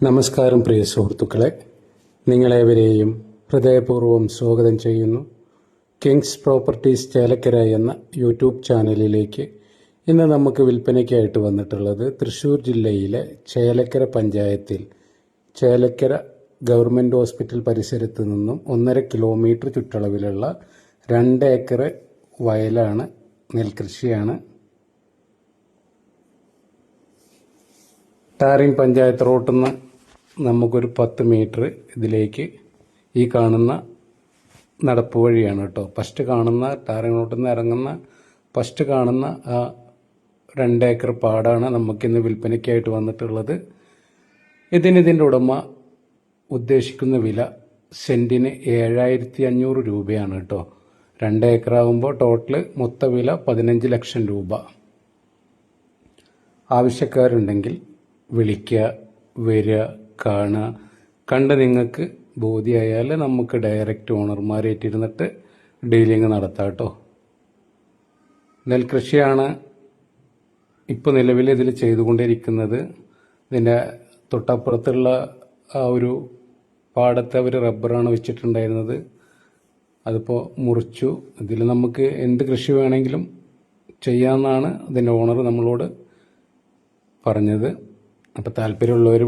നമസ്കാരം പ്രിയ സുഹൃത്തുക്കളെ. നിങ്ങളേവരെയും ഹൃദയപൂർവം സ്വാഗതം ചെയ്യുന്നു. കിങ്സ് പ്രോപ്പർട്ടീസ് ചേലക്കര എന്ന യൂട്യൂബ് ചാനലിലേക്ക് ഇന്ന് നമുക്ക് വിൽപ്പനയ്ക്കായിട്ട് വന്നിട്ടുള്ളത് തൃശ്ശൂർ ജില്ലയിലെ ചേലക്കര പഞ്ചായത്തിൽ ചേലക്കര ഗവൺമെന്റ് ഹോസ്പിറ്റൽ പരിസരത്ത് നിന്നും ഒന്നര കിലോമീറ്റർ ചുറ്റളവിലുള്ള രണ്ട് ഏക്കർ വയലാണ് നെൽകൃഷിയാണ് ടാറിങ് പഞ്ചായത്ത് റോട്ടിൽ നിന്ന് നമുക്കൊരു പത്ത് മീറ്റർ ഇതിലേക്ക് ഈ കാണുന്ന നടപ്പ് വഴിയാണ് കേട്ടോ. ഫസ്റ്റ് കാണുന്ന ടാറിങ് റോട്ടിൽ നിന്ന് ഇറങ്ങുന്ന ഫസ്റ്റ് കാണുന്ന ആ രണ്ട് ഏക്കർ പാടാണ് നമുക്കിന്ന് വിൽപ്പനയ്ക്കായിട്ട് വന്നിട്ടുള്ളത്. ഇതിന് ഇതിന്റെ ഉടമ ഉദ്ദേശിക്കുന്ന വില സെന്റിന് ഏഴായിരത്തി അഞ്ഞൂറ് രൂപയാണ് കേട്ടോ. രണ്ട് ഏക്കർ ആവുമ്പോൾ ടോട്ടൽ മൊത്ത വില പതിനഞ്ച് ലക്ഷം രൂപ. ആവശ്യക്കാരുണ്ടെങ്കിൽ വിളിക്കുക വരിക കാണുക. കണ്ട് നിങ്ങൾക്ക് ബോധ്യമായാൽ നമുക്ക് ഡയറക്റ്റ് ഓണർമാരേറ്റിരുന്നിട്ട് ഡീലിങ് നടത്താം കേട്ടോ നെൽകൃഷിയാണ് ഇപ്പോൾ നിലവിൽ ഇതിൽ ചെയ്തുകൊണ്ടിരിക്കുന്നത്. ഇതിന്റെ തൊട്ടപ്പുറത്തുള്ള ആ ഒരു പാടത്തെ അവർ റബ്ബറാണ് വെച്ചിട്ടുണ്ടായിരുന്നത്. അതിപ്പോൾ മുറിച്ചു. ഇതിൽ നമുക്ക് എന്ത് കൃഷി വേണമെങ്കിലും ചെയ്യാമെന്നാണ് ഇതിന്റെ ഓണർ നമ്മളോട് പറഞ്ഞത്. അപ്പോൾ താല്പര്യമുള്ളവർ